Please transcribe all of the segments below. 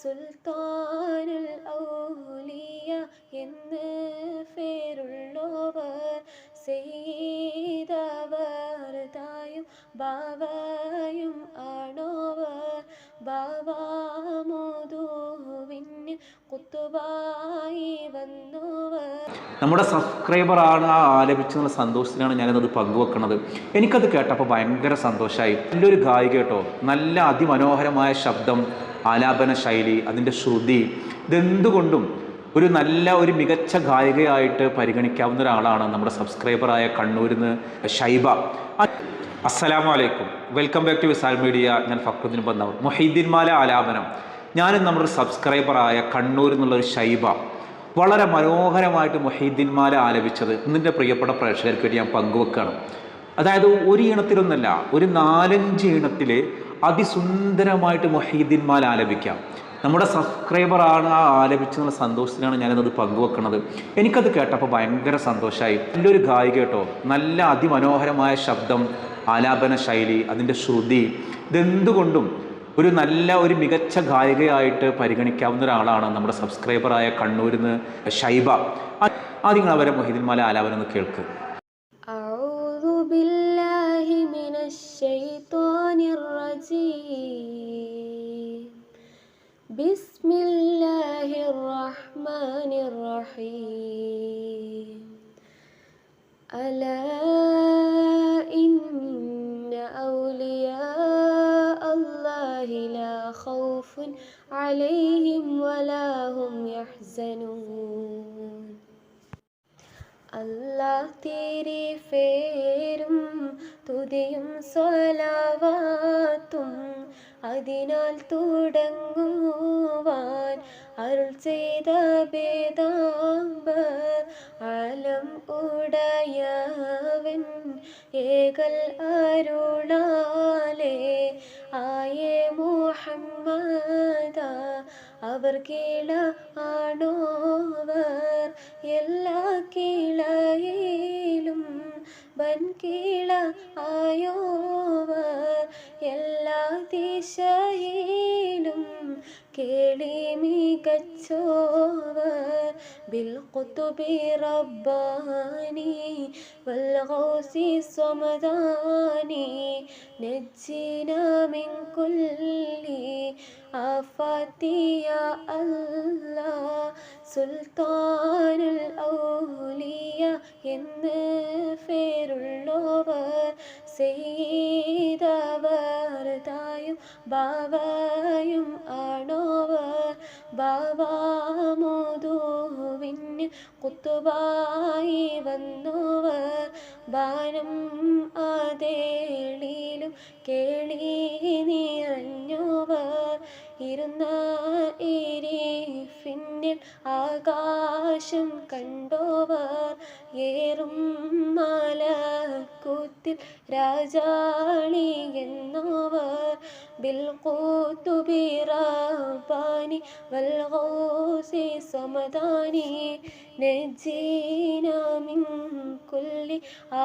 സുൽത്താനുൽ ഔലിയ എന്ന് പേരുള്ളവർ ചെയ്തവർ തായും ബാവയും ആണോവർ. ബാബാമോദുവിന് കുത്തുബായി വന്നവർ. നമ്മുടെ സബ്സ്ക്രൈബറാണ് ആ ആലപിച്ചെന്നുള്ള സന്തോഷത്തിലാണ് ഞാനത് പങ്കുവെക്കുന്നത് എനിക്കത് കേട്ടപ്പോൾ ഭയങ്കര സന്തോഷമായി നല്ലൊരു ഗായിക കേട്ടോ. നല്ല അതിമനോഹരമായ ശബ്ദം. ആലാപന ശൈലി അതിന്റെ ശ്രുതി ഇതെന്തുകൊണ്ടും ഒരു നല്ല ഒരു മികച്ച ഗായികയായിട്ട് പരിഗണിക്കാവുന്ന ഒരാളാണ് നമ്മുടെ സബ്സ്ക്രൈബറായ കണ്ണൂരിൽ നിന്ന് ഷൈബ. അസ്സലാമു അലൈക്കും welcome back to Visal media. ഞാൻ ഫക്രുദ്ദീൻ ബന്ധാവ് മൊഹീദ്ദീൻ മാല ആലാപനം. ഞാനും നമ്മുടെ സബ്സ്ക്രൈബറായ കണ്ണൂരിൽ നിന്നുള്ളൊരു ഷൈബ. വളരെ മനോഹരമായിട്ട് മൊഹീദ്ദീൻ മാല ആലപിച്ചത് ഇന്നിന്റെ പ്രിയപ്പെട്ട പ്രേക്ഷകർക്ക് വേണ്ടി ഞാൻ പങ്കുവെക്കുകയാണ്. അതായത് ഒരു ഇണത്തിലൊന്നല്ല ഒരു നാലഞ്ച് ഈണത്തിൽ അതിസുന്ദരമായിട്ട് മൊഹീദ്ദീൻമാൽ ആലപിക്കാം നമ്മുടെ സബ്സ്ക്രൈബറാണ് ആ ആലപിച്ചെന്നുള്ള സന്തോഷത്തിലാണ് ഞാനത് പങ്കുവെക്കുന്നത് എനിക്കത് കേട്ടപ്പോൾ ഭയങ്കര സന്തോഷമായി നല്ലൊരു ഗായിക കേട്ടോ നല്ല അതിമനോഹരമായ ശബ്ദം ആലാപന ശൈലി അതിന്റെ ശ്രുതി ഇതെന്തുകൊണ്ടും ഒരു നല്ല ഒരു മികച്ച ഗായികയായിട്ട് പരിഗണിക്കാവുന്ന ഒരാളാണ് നമ്മുടെ സബ്സ്ക്രൈബറായ കണ്ണൂരിൽ നിന്ന് ഷൈബ ആദ്യം അവരെ മൊഹീദ്ദീൻ മാല ആലാപനം ഒന്ന് കേൾക്ക് الشيطان الرجيم. بسم الله الرحمن الرحيم. ألا إن أولياء الله لا خوف عليهم ولا هم يحزنون. الله تيري فيه തുതിയും സ്വലാവാത്തും അതിനാൽ തുടങ്ങുവാൻ അരുൾ ചെയ്ത ഭേദാംബർ ആലം ഉടയവൻ ഏകൽ അരുളാലേ ആയേ മുഹമ്മദ അവർ കീഴ ആണോവർ എല്ലാ കീഴയിലും വൻകീളായോവർ എല്ലാ ദിശയിലും കേളി മികച്ചോവർ. ബിൽഖുതുബി റബ്ബാനി വൽഗൗസി സ്വമദാനി നജ്ജിന മിൻ കുല്ലി ആഫാത്തിയ അല്ലാ സുൽത്താനുൽ ഔലിയ എന്ന് പേരുള്ളവർ ചെയ്തവർ തായും ബാവയും ആണോവർ ബാബാമോദുവിന് കുത്തുബായി വന്നവർ. ബാനം അതേളിയിലും കേളി നിറഞ്ഞവർ. ഇരുന്ന ഇരിഫിന്നിൽ ആകാശം കണ്ടോവർ ഏറും മലക്കൂത്തിൽ രാജാളി എന്നോവർ بالقطب رباني والغوث صمداني نجينا من كل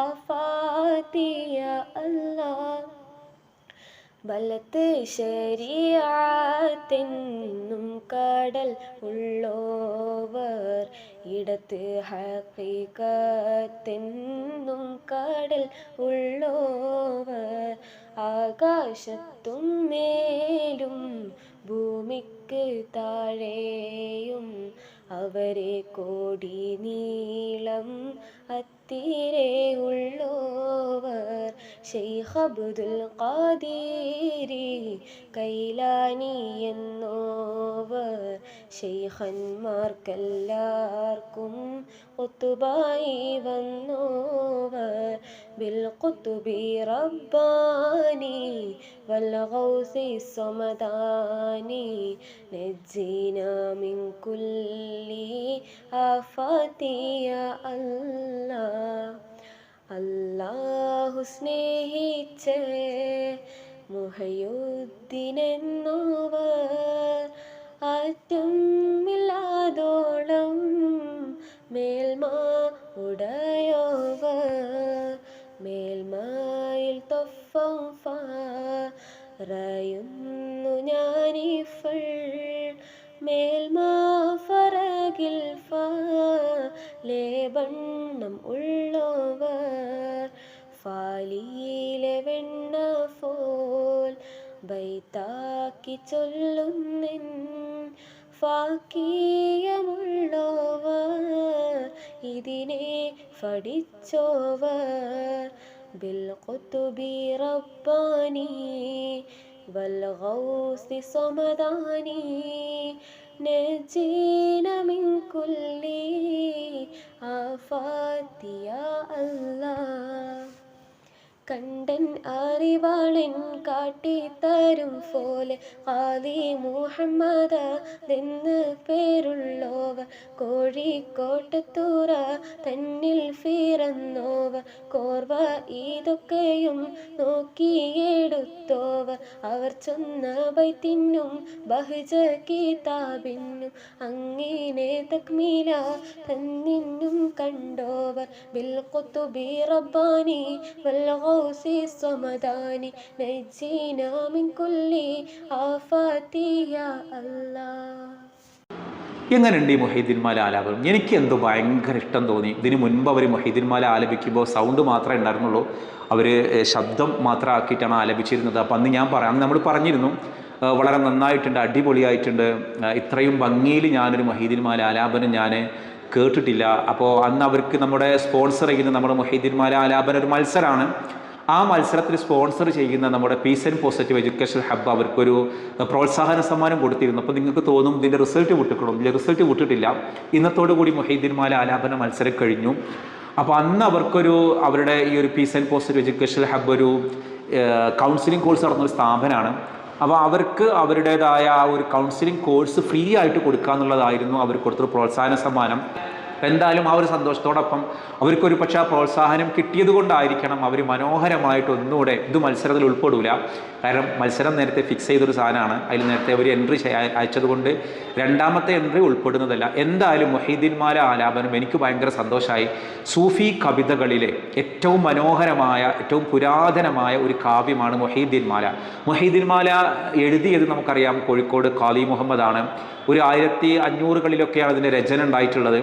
آفات يا الله വലത്ത് ശരിയാത്തെന്നും കടൽ ഉള്ളോവർ ഇടത്ത് ഹീകത്തെന്നും കടൽ ഉള്ളോവർ. ആകാശത്തും മേലും ഭൂമിക്ക് താഴെയും അവരെ കോടി നീളം അത്തിരെ ഉള്ളോവർ. ഷെയ്ഖ് അബ്ദുൽ ഖാദിരി കൈലാനി എന്നോവർ. ഷെയ്ഖന്മാർക്കെല്ലാവർക്കും ഒത്തുബായി വന്നോവർ. بالقطب رباني والغوث الصمداني نجينا من كل آفات يا الله അല്ലാഹു സ്നേഹിച്ച് മുഹയുദ്ദിനെന്നോവർ ലേവണ്ണം ഉള്ളവർ ഫാലിയിലെ വെണ്ണ പോൽ ബൈത്താക്കി ചൊല്ലുന്നിൻ. ഫാക്കീയമുള്ളവർ ഇതിനെ ഫടിച്ചോവർ. ബിൽ റബ്ബാനി والغوث صمداني نجينا من كل آفات يا الله. കണ്ടൻ അറിവാളൻ കാട്ടിത്തരും പോലെ ആദി മുഹമ്മദ എന്ന് പേരുള്ളോവ. കോഴിക്കോട്ടത്തൂറ തന്നിൽ ഫീറന്നോവ കോർവ ഇതൊക്കെയും നോക്കിയെടുത്തോവ അവർ ചൊന്ന ബൈത്തിനും ബഹുജ കിതാബിനും അങ്ങനെ തക്മീല തന്നിന്നും കണ്ടോവർ ബിൽ റബ്ബാനി വൽ الغوث الصمداني نجينا من كل آفات يا الله എങ്ങനെയുണ്ട് ഈ മൊഹീദ്ദീൻമാല ആലാപനം എനിക്ക് എന്തോ ഭയങ്കര ഇഷ്ടം തോന്നി ഇതിന് മുൻപ് അവർ മൊഹീദ്ദീൻമാല ആലപിക്കുമ്പോൾ സൗണ്ട് മാത്രമേ ഉണ്ടായിരുന്നുള്ളൂ അവർ ശബ്ദം മാത്രം ആക്കിയിട്ടാണ് ആലപിച്ചിരുന്നത് അപ്പം അന്ന് ഞാൻ പറയാം അന്ന് നമ്മൾ പറഞ്ഞിരുന്നു ആ, വളരെ നന്നായിട്ടുണ്ട് അടിപൊളിയായിട്ടുണ്ട് ആ, ഇത്രയും ഭംഗിയിൽ ഞാനൊരു മൊഹീദ്ദീൻമാല ആലാപനം ഞാൻ കേട്ടിട്ടില്ല അപ്പോൾ അന്ന് അവർക്ക് നമ്മുടെ സ്പോൺസർ ചെയ്യുന്ന നമ്മുടെ മൊഹീദ്ദീൻമാല ആലാപനം ഒരു മത്സരമാണ് ആ മത്സരത്തിൽ സ്പോൺസർ ചെയ്യുന്ന നമ്മുടെ peace and positive education hub അവർക്കൊരു പ്രോത്സാഹന സമ്മാനം കൊടുത്തിരുന്നു. അപ്പോൾ നിങ്ങൾക്ക് തോന്നും ഇതിന്റെ റിസൾട്ട് വിട്ടിക്കണം ഇതിന്റെ റിസൾട്ട് വിട്ടിട്ടില്ല. ഇന്നത്തോടു കൂടി മൊഹീദ്ദീൻമാല ആലാപന മത്സരം കഴിഞ്ഞു. അപ്പോൾ അന്ന് അവർക്കൊരു അവരുടെ ഈ ഒരു peace and positive education hub ഒരു കൗൺസിലിംഗ് കോഴ്സ് നടന്ന ഒരു സ്ഥാപനമാണ്. അപ്പോൾ അവർക്ക് അവരുടേതായ ഒരു കൗൺസിലിംഗ് കോഴ്സ് ഫ്രീ ആയിട്ട് കൊടുക്കുക എന്നുള്ളതായിരുന്നു അവർ കൊടുത്തൊരു പ്രോത്സാഹന സമ്മാനം. അപ്പം എന്തായാലും ആ ഒരു സന്തോഷത്തോടൊപ്പം അവർക്കൊരു പക്ഷേ ആ പ്രോത്സാഹനം കിട്ടിയത് കൊണ്ടായിരിക്കണം അവർ മനോഹരമായിട്ട് ഒന്നുകൂടെ ഇത് മത്സരത്തിൽ ഉൾപ്പെടില്ല കാരണം മത്സരം നേരത്തെ ഫിക്സ് ചെയ്തൊരു സാധനമാണ്. അതിൽ നേരത്തെ അവർ എൻട്രി അയച്ചതുകൊണ്ട് രണ്ടാമത്തെ എൻട്രി ഉൾപ്പെടുന്നതല്ല. എന്തായാലും മൊഹീദ്ദീൻമാരെ ആലാപനം എനിക്ക് ഭയങ്കര സന്തോഷമായി സൂഫി കവിതകളിലെ ഏറ്റവും മനോഹരമായ ഏറ്റവും പുരാതനമായ ഒരു കാവ്യമാണ് മൊഹീദ്ദീൻമാല മൊഹീദ്ദീൻമാല എഴുതിയത് നമുക്കറിയാം കോഴിക്കോട് ഖാലി മുഹമ്മദാണ്. ഒരു ആയിരത്തി അഞ്ഞൂറുകളിലൊക്കെയാണ് അതിന്റെ രചന ഉണ്ടായിട്ടുള്ളത്.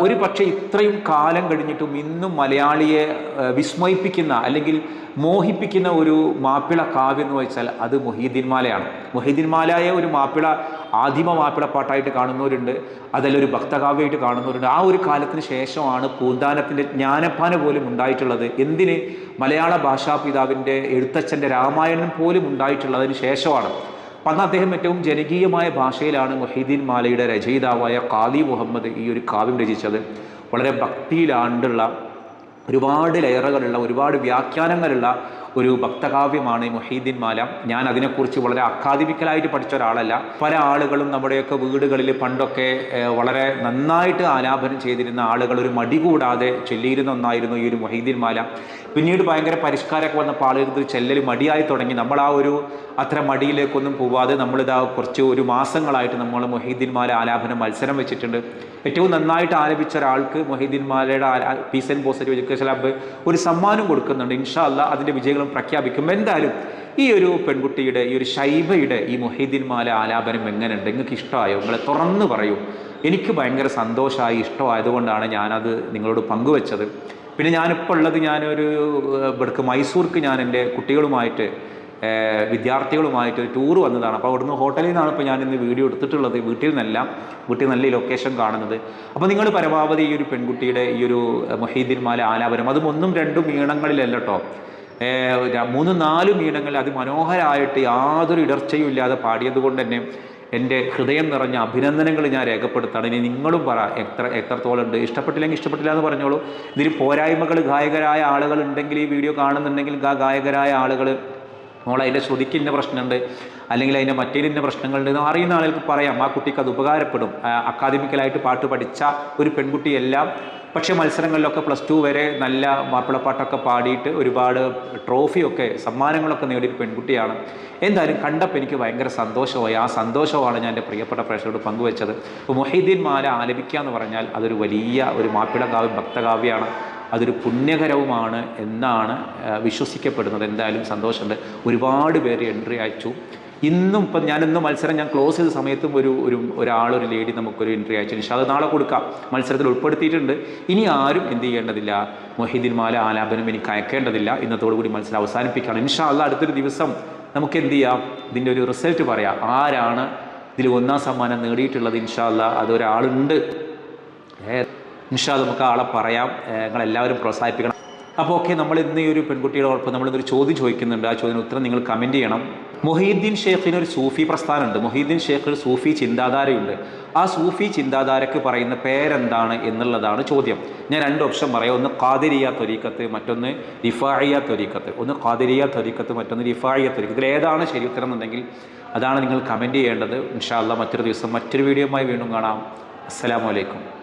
ഒരു പക്ഷേ ഇത്രയും കാലം കഴിഞ്ഞിട്ടും ഇന്നും മലയാളിയെ വിസ്മയിപ്പിക്കുന്ന അല്ലെങ്കിൽ മോഹിപ്പിക്കുന്ന ഒരു മാപ്പിള കാവ്യം എന്ന് വെച്ചാൽ അത് മൊഹീദ്ദീൻ മാലയാണ്. മൊഹീദ്ദീൻ മാലയെ ഒരു മാപ്പിള ആദിമ മാപ്പിള പാട്ടായിട്ട് കാണുന്നവരുണ്ട്. അതല്ല ഒരു ഭക്തകാവ്യമായിട്ട് കാണുന്നവരുണ്ട്. ആ ഒരു കാലത്തിന് ശേഷമാണ് പൂന്താനത്തിന്റെ ജ്ഞാനപ്പാന പോലും ഉണ്ടായിട്ടുള്ളത്. എന്തിന്? മലയാള ഭാഷാപിതാവിന്റെ എഴുത്തച്ഛന്റെ രാമായണം പോലും ഉണ്ടായിട്ടുള്ളതിന് ശേഷമാണ്. അന്ന് അദ്ദേഹം ഏറ്റവും ജനകീയമായ ഭാഷയിലാണ് മൊഹീദ്ദീൻ മാലയുടെ രചയിതാവായ ഖാദി മുഹമ്മദ് ഈ ഒരു കാവ്യം രചിച്ചത്. വളരെ ഭക്തിയിലാണ്ടുള്ള ഒരുപാട് ലെയറുകളുള്ള ഒരുപാട് വ്യാഖ്യാനങ്ങളുള്ള ഒരു ഭക്തകാവ്യമാണ് മൊഹീദ്ദീൻ മാല. ഞാൻ അതിനെക്കുറിച്ച് വളരെ അക്കാദമിക്കലായിട്ട് പഠിച്ച ഒരാളല്ല. പല ആളുകളും നമ്മുടെയൊക്കെ വീടുകളിൽ പണ്ടൊക്കെ വളരെ നന്നായിട്ട് ആലാപനം ചെയ്തിരുന്ന ആളുകൾ ഒരു മടി കൂടാതെ ചൊല്ലിയിരുന്ന ഒന്നായിരുന്നു ഈ ഒരു മൊഹീദ്ദീൻ മാല. പിന്നീട് ഭയങ്കര പരിഷ്കാരമൊക്കെ വന്നപ്പോൾ ആളുകൾക്ക് ചെല്ലൽ മടിയായി തുടങ്ങി. നമ്മൾ ആ ഒരു അത്ര മടിയിലേക്കൊന്നും പോവാതെ നമ്മളിതാ കുറച്ച് ഒരു മാസങ്ങളായിട്ട് നമ്മൾ മൊഹീദ്ദീൻ മാല ആലാപനം മത്സരം വെച്ചിട്ടുണ്ട്. ഏറ്റവും നന്നായിട്ട് ആലപിച്ച ഒരാൾക്ക് മൊഹീദ്ദീൻ മാലയുടെ peace and positive education lab ഒരു സമ്മാനം കൊടുക്കുന്നുണ്ട്. ഇൻഷാ അല്ല അതിന്റെ വിജയങ്ങളും പ്രഖ്യാപിക്കും എന്തായാലും ഈ ഒരു പെൺകുട്ടിയുടെ ഈ ഒരു ശൈബയുടെ ഈ മൊഹീദ്ദീൻ മാല ആലാപനം എങ്ങനെയുണ്ട്? നിങ്ങൾക്ക് ഇഷ്ടമായോ? നിങ്ങളെ തുറന്ന് പറയൂ. എനിക്ക് ഭയങ്കര സന്തോഷമായി ഇഷ്ടമായതുകൊണ്ടാണ് ഞാനത് നിങ്ങളോട് പങ്കുവെച്ചത്. പിന്നെ ഞാനിപ്പോൾ ഉള്ളത് ഞാനൊരു ഇവിടേക്ക് മൈസൂർക്ക് ഞാൻ എന്റെ കുട്ടികളുമായിട്ട് വിദ്യാർത്ഥികളുമായിട്ട് ടൂർ വന്നതാണ്. അപ്പോൾ അവിടുന്ന് ഹോട്ടലിൽ നിന്നാണ് ഇപ്പോൾ ഞാൻ ഇന്ന് വീഡിയോ എടുത്തിട്ടുള്ളത്. വീട്ടിൽ നിന്നല്ല വീട്ടിൽ നല്ല ലൊക്കേഷൻ കാണുന്നത്. അപ്പോൾ നിങ്ങൾ പരമാവധി ഈ ഒരു പെൺകുട്ടിയുടെ ഈ ഒരു മൊഹീദ്ദീൻ മാല ആലാപനം അതും ഒന്നും രണ്ടും ഈണങ്ങളിലല്ല കേട്ടോ മൂന്ന് നാലും ഈണങ്ങൾ അതിമനോഹരമായിട്ട് യാതൊരു ഇടർച്ചയും ഇല്ലാതെ പാടിയത് കൊണ്ട് തന്നെ എന്റെ ഹൃദയം നിറഞ്ഞ അഭിനന്ദനങ്ങൾ ഞാൻ രേഖപ്പെടുത്താണ് ഇനി നിങ്ങളും പറ എത്ര എത്രത്തോളം ഉണ്ട്? ഇഷ്ടപ്പെട്ടില്ലെങ്കിൽ ഇഷ്ടപ്പെട്ടില്ല എന്ന് പറഞ്ഞോളൂ. ഇതിൽ പോരായ്മകൾ ഗായകരായ ആളുകൾ ഉണ്ടെങ്കിൽ ഈ വീഡിയോ കാണുന്നുണ്ടെങ്കിൽ ഗായകരായ ആളുകൾ മോളെ അതിന്റെ ശ്രുതിക്ക് ഇന്ന പ്രശ്നമുണ്ട് അല്ലെങ്കിൽ അതിന്റെ മറ്റേതിന്റെ പ്രശ്നങ്ങളുണ്ട് എന്ന് അറിയുന്ന ആളുകൾക്ക് പറയാം ആ കുട്ടിക്ക് അത് ഉപകാരപ്പെടും. അക്കാദമിക്കലായിട്ട് പാട്ട് പഠിച്ച ഒരു പെൺകുട്ടിയെല്ലാം പക്ഷേ മത്സരങ്ങളിലൊക്കെ പ്ലസ് ടു വരെ നല്ല മാപ്പിളപ്പാട്ടൊക്കെ പാടിയിട്ട് ഒരുപാട് ട്രോഫിയൊക്കെ സമ്മാനങ്ങളൊക്കെ നേടിയൊരു പെൺകുട്ടിയാണ്. എന്തായാലും കണ്ടപ്പോൾ എനിക്ക് ഭയങ്കര സന്തോഷമായി. ആ സന്തോഷമാണ് ഞാൻ എന്റെ പ്രിയപ്പെട്ട പ്രേക്ഷകരോട് പങ്കുവെച്ചത്. അപ്പോൾ മൊഹീദ്ദീൻ മാല ആലപിക്കുക എന്ന് പറഞ്ഞാൽ അതൊരു വലിയ ഒരു മാപ്പിള കാവ്യം ഭക്തകാവ്യമാണ് അതൊരു പുണ്യകരവുമാണ് എന്നാണ് വിശ്വസിക്കപ്പെടുന്നത്. എന്തായാലും സന്തോഷമുണ്ട്. ഒരുപാട് പേര് എൻട്രി അയച്ചു. ഇന്നും ഇപ്പം ഞാനിന്ന് മത്സരം ഞാൻ ക്ലോസ് ചെയ്ത സമയത്തും ഒരു ഒരു ഒരാൾ ഒരു ലേഡി നമുക്കൊരു എൻട്രി അയച്ചു. പക്ഷേ അത് നാളെ കൊടുക്കാം. മത്സരത്തിൽ ഉൾപ്പെടുത്തിയിട്ടുണ്ട്. ഇനി ആരും എന്ത് ചെയ്യേണ്ടതില്ല. മൊഹിദിൻ മാല ആലാപനം എനിക്ക് അയക്കേണ്ടതില്ല ഇന്നത്തോടു കൂടി മത്സരം അവസാനിപ്പിക്കണം ഇൻഷാ അല്ല അടുത്തൊരു ദിവസം നമുക്ക് എന്ത് ചെയ്യാം? ഇതിന്റെ ഒരു റിസൾട്ട് പറയാം. ആരാണ് ഇതിൽ ഒന്നാം സമ്മാനം നേടിയിട്ടുള്ളത്? ഇൻഷാ അല്ല അതൊരാളുണ്ട് ഇൻഷാ നമുക്ക് ആളെ പറയാം. നിങ്ങളെല്ലാവരും പ്രോത്സാഹിപ്പിക്കണം. അപ്പോൾ ഓക്കെ നമ്മൾ ഇന്ന് ഈ ഒരു പെൺകുട്ടിയോടൊപ്പം നമ്മളിന്നൊരു ചോദ്യം ചോദിക്കുന്നുണ്ട്. ആ ചോദ്യത്തിന് ഉത്തരം നിങ്ങൾ കമന്റ് ചെയ്യണം. മൊഹീദ്ദീൻ ഷേഖിന് ഒരു സൂഫി പ്രസ്ഥാനമുണ്ട്. മൊഹീദ്ദീൻ ഒരു സൂഫി ചിന്താധാരയുണ്ട്. ആ സൂഫി ചിന്താധാരയ്ക്ക് പറയുന്ന പേരെന്താണ് എന്നുള്ളതാണ് ചോദ്യം. ഞാൻ രണ്ട് ഓപ്ഷൻ പറയാം. ഒന്ന് ഖാദിരിയ ത്വരീക്കത്ത് മറ്റൊന്ന് റിഫായിയ ത്വരീക്കത്ത് ഒന്ന് ഖാദിരിയ ത്വരീക്കത്ത് മറ്റൊന്ന് ത്വരീക്കത്ത് ഇതിൽ ഏതാണ് ശരി ഉത്തരം എന്നുണ്ടെങ്കിൽ അതാണ് നിങ്ങൾ കമന്റ് ചെയ്യേണ്ടത്. ഇൻഷാല്ല മറ്റൊരു ദിവസം മറ്റൊരു വീഡിയോയുമായി വീണ്ടും കാണാം. അസ്സലാമു അലൈക്കും.